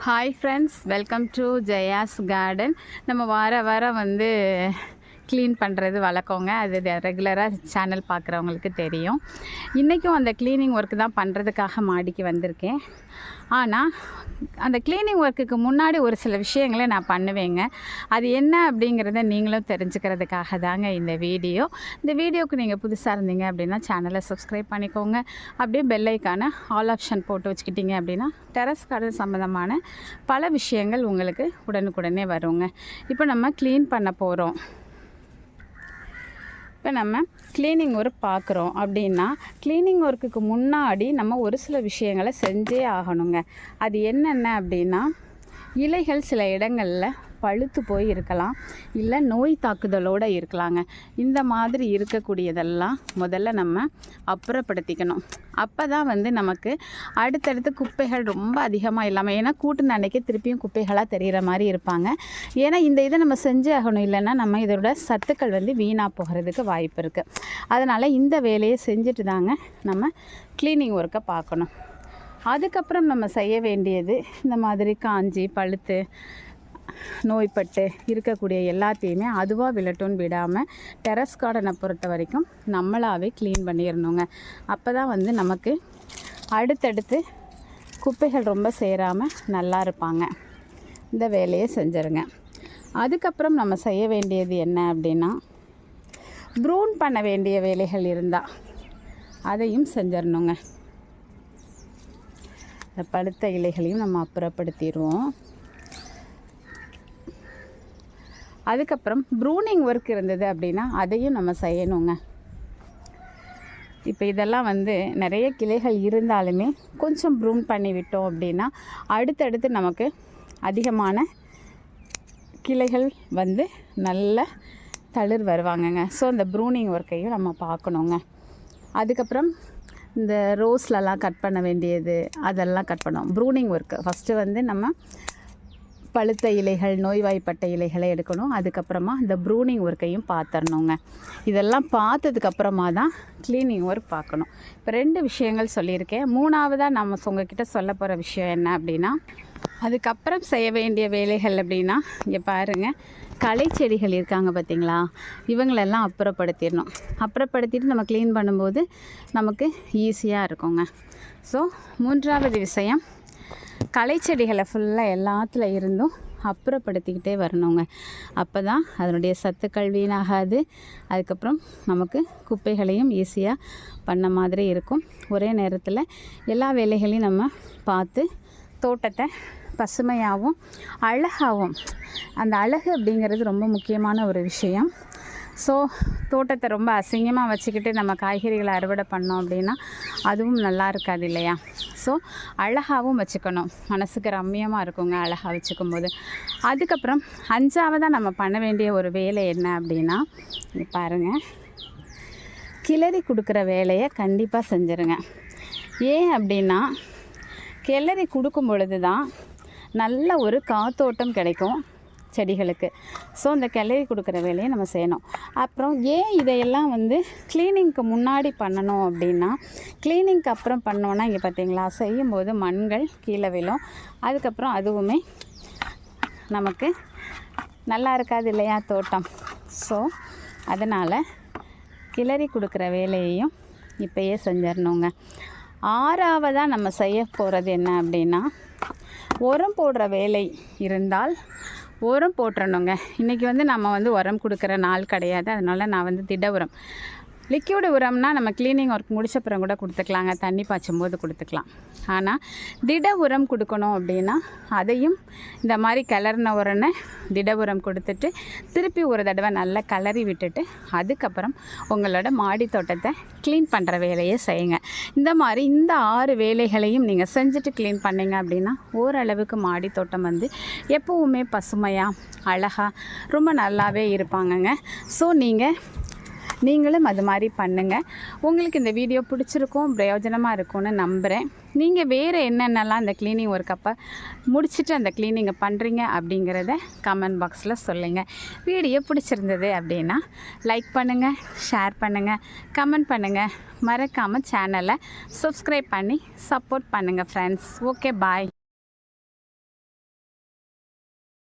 Hi friends welcome to Jaya's garden நம்ம வார வாரம் வந்து க்ளீன் பண்ணுறது வழக்கங்க. அது ரெகுலராக சேனல் பார்க்குறவங்களுக்கு தெரியும். இன்றைக்கும் அந்த க்ளீனிங் ஒர்க்கு தான் பண்ணுறதுக்காக மாடிக்கு வந்திருக்கேன். ஆனால் அந்த க்ளீனிங் ஒர்க்குக்கு முன்னாடி ஒரு சில விஷயங்களை நான் பண்ணுவேங்க. அது என்ன அப்படிங்கிறத நீங்களும் தெரிஞ்சுக்கிறதுக்காக தாங்க இந்த வீடியோ. இந்த வீடியோவுக்கு நீங்கள் புதுசாக இருந்தீங்க அப்படின்னா சேனலை சப்ஸ்கிரைப் பண்ணிக்கோங்க. அப்படியே பெல்லைக்கான ஆல் ஆப்ஷன் போட்டு வச்சுக்கிட்டீங்க அப்படின்னா டெரஸ் கார்டன் சம்மந்தமான பல விஷயங்கள் உங்களுக்கு உடனுக்குடனே வருங்க. இப்போ நம்ம க்ளீன் பண்ண போகிறோம் இப்போ நம்ம க்ளீனிங் ஒர்க் பார்க்குறோம் அப்படின்னா க்ளீனிங் ஒர்க்குக்கு முன்னாடி நம்ம ஒரு சில விஷயங்களை செஞ்சே ஆகணுங்க. அது என்னென்ன அப்படின்னா இலைகள் சில இடங்களில் பழுத்து போய் இருக்கலாம் இல்லை நோய் தாக்குதலோடு இருக்கலாங்க. இந்த மாதிரி இருக்கக்கூடியதெல்லாம் முதல்ல நம்ம அப்புறப்படுத்திக்கணும். அப்போ தான் வந்து நமக்கு அடுத்தடுத்து குப்பைகள் ரொம்ப அதிகமாக இல்லாமல் ஏன்னா கூட்டு அன்னைக்கு திருப்பியும் குப்பைகளாக தெரிகிற மாதிரி இருப்பாங்க. ஏன்னா இந்த இதை நம்ம செஞ்சு ஆகணும் இல்லைன்னா நம்ம இதோட சத்துக்கள் வந்து வீணாக போகிறதுக்கு வாய்ப்பு இருக்குது அதனால் இந்த வேலையை செஞ்சுட்டு தாங்க நம்ம க்ளீனிங் ஒர்க்கை பார்க்கணும். அதுக்கப்புறம் நம்ம செய்ய வேண்டியது இந்த மாதிரி காஞ்சி பழுத்து நோய்பட்டு இருக்கக்கூடிய எல்லாத்தையுமே அதுவாக விழட்டும்னு விடாமல் டெரஸ் கார்டனை பொறுத்த வரைக்கும் நம்மளாகவே க்ளீன் பண்ணிடணுங்க அப்போ தான் வந்து நமக்கு அடுத்தடுத்து குப்பைகள் ரொம்ப சேராமல் நல்லா இருப்பாங்க. இந்த வேலையை செஞ்சுருங்க. அதுக்கப்புறம் நம்ம செய்ய வேண்டியது என்ன அப்படின்னா ப்ரூன் பண்ண வேண்டிய வேலைகள் இருந்தால் அதையும் செஞ்சிடணுங்க பழுத்த இலைகளையும் நம்ம அப்புறப்படுத்திடுவோம் அதுக்கப்புறம் ப்ரூனிங் ஒர்க் இருந்தது அப்படின்னா அதையும் நம்ம செய்யணுங்க. இப்போ இதெல்லாம் வந்து நிறைய கிளைகள் இருந்தாலுமே கொஞ்சம் ப்ரூன் பண்ணி விட்டோம் அப்படின்னா அடுத்தடுத்து நமக்கு அதிகமான கிளைகள் வந்து நல்ல தளிர் வருவாங்கங்க. ஸோ அந்த ப்ரூனிங் ஒர்க்கையும் நம்ம பார்க்கணுங்க. அதுக்கப்புறம் இந்த ரோஸ்லலாம் கட் பண்ண வேண்டியது அதெல்லாம் கட் பண்ணோம். ப்ரூனிங் ஒர்க்கு ஃபஸ்ட்டு வந்து நம்ம பழுத்த இலைகள் நோய்வாய்ப்பட்ட இலைகளை எடுக்கணும். அதுக்கப்புறமா இந்த ப்ரூனிங் ஒர்க்கையும் பார்த்துடணுங்க இதெல்லாம் பார்த்ததுக்கப்புறமா தான் க்ளீனிங் ஒர்க் பார்க்கணும். இப்போ ரெண்டு விஷயங்கள் சொல்லியிருக்கேன். மூணாவதாக நம்ம உங்ககிட்ட சொல்ல போகிற விஷயம் என்ன அப்படின்னா அதுக்கப்புறம் செய்ய வேண்டிய வேலைகள் அப்படின்னா இங்கே பாருங்கள் களை செடிகள் இருக்காங்க பார்த்தீங்களா? இவங்களெல்லாம் அப்புறப்படுத்திடணும். அப்புறப்படுத்திட்டு நம்ம க்ளீன் பண்ணும்போது நமக்கு ஈஸியாக இருக்குங்க. ஸோ மூன்றாவது விஷயம் களை செடிகளை ஃபுல்லாக எல்லாத்துல இருந்தும் அப்புறப்படுத்திக்கிட்டே வரணுங்க. அப்போ தான் அதனுடைய சத்துக்கள் வீணாகாது. அதுக்கப்புறம் நமக்கு குப்பைகளையும் ஈஸியாக பண்ண மாதிரி இருக்கும். ஒரே நேரத்தில் எல்லா வேலைகளையும் நம்ம பார்த்து தோட்டத்தை பசுமையாகவும் அழகாகவும் அந்த அழகு அப்படிங்கிறது ரொம்ப முக்கியமான ஒரு விஷயம். ஸோ தோட்டத்தை ரொம்ப அசிங்கமாக வச்சுக்கிட்டு நம்ம காய்கறிகளை அறுவடை பண்ணோம் அப்படின்னா அதுவும் நல்லா இருக்காது இல்லையா? ஸோ அழகாகவும் வச்சுக்கணும். மனசுக்கு ரம்மியமாக இருக்குங்க அழகாக வச்சுக்கும் போது அதுக்கப்புறம் அஞ்சாவதாக நம்ம பண்ண வேண்டிய ஒரு வேலை என்ன அப்படின்னா பாருங்கள் கிளறி கொடுக்குற வேலையை கண்டிப்பாக செஞ்சுருங்க. ஏன் அப்படின்னா கிளறி கொடுக்கும் பொழுது தான் நல்ல ஒரு காத்தோட்டம் கிடைக்கும். செடிகளுக்கு. ஸோ அந்த கிளறி கொடுக்குற வேலையை நம்ம செய்யணும். அப்புறம் ஏன் இதையெல்லாம் வந்து க்ளீனிங்க்கு முன்னாடி பண்ணணும் அப்படின்னா க்ளீனிங்க்கு அப்புறம் பண்ணோன்னா இங்கே பார்த்தீங்களா செய்யும்போது மண்கள் கீழே விழும். அதுக்கப்புறம் அதுவுமே நமக்கு நல்லா இருக்காது இல்லையா தோட்டம். ஸோ அதனால் கிளறி கொடுக்குற வேலையையும் இப்போயே செஞ்சிடணுங்க. ஆறாவதாக நம்ம செய்ய போகிறது என்ன அப்படின்னா உரம் போடுற வேலை இருந்தால் உரம் போட்டுறணுங்க. இன்றைக்கி வந்து நம்ம வந்து உரம் கொடுக்குற நாள் கிடையாது. அதனால் நான் வந்து திட உரம் லிக்யூடு உரம்னா நம்ம க்ளீனிங் ஒர்க் முடிச்சப்புறம் கூட கொடுத்துக்கலாங்க. தண்ணி பாய்ச்சும் போது கொடுத்துக்கலாம். ஆனால் திட உரம் கொடுக்கணும் அப்படின்னா அதையும் இந்த மாதிரி கிளறின உரனை திட உரம் கொடுத்துட்டு திருப்பி ஒரு தடவை நல்லா கிளறி விட்டுட்டு அதுக்கப்புறம் உங்களோட மாடி தோட்டத்தை க்ளீன் பண்ணுற வேலையை செய்யுங்க. இந்த மாதிரி இந்த ஆறு வேலைகளையும் நீங்கள் செஞ்சுட்டு க்ளீன் பண்ணிங்க அப்படின்னா ஓரளவுக்கு மாடி தோட்டம் வந்து எப்போவுமே பசுமையாக அழகாக ரொம்ப நல்லாவே இருப்பாங்கங்க. ஸோ நீங்கள் நீங்களும் அது மாதிரி பண்ணுங்கள் உங்களுக்கு இந்த வீடியோ பிடிச்சிருக்கும் பிரயோஜனமாக இருக்கும்னு நம்புகிறேன் நீங்கள் வேறு என்னென்னலாம் அந்த க்ளீனிங் ஒர்க் அப்போ முடிச்சுட்டு அந்த க்ளீனிங்கை பண்ணுறீங்க அப்படிங்கிறத கமெண்ட் பாக்ஸில் சொல்லுங்கள் வீடியோ பிடிச்சிருந்தது அப்படின்னா லைக் பண்ணுங்கள் ஷேர் பண்ணுங்கள் கமெண்ட் பண்ணுங்கள் மறக்காமல் சேனலை சப்ஸ்கிரைப் பண்ணி சப்போர்ட் பண்ணுங்கள் ஃப்ரெண்ட்ஸ் ஓகே பாய்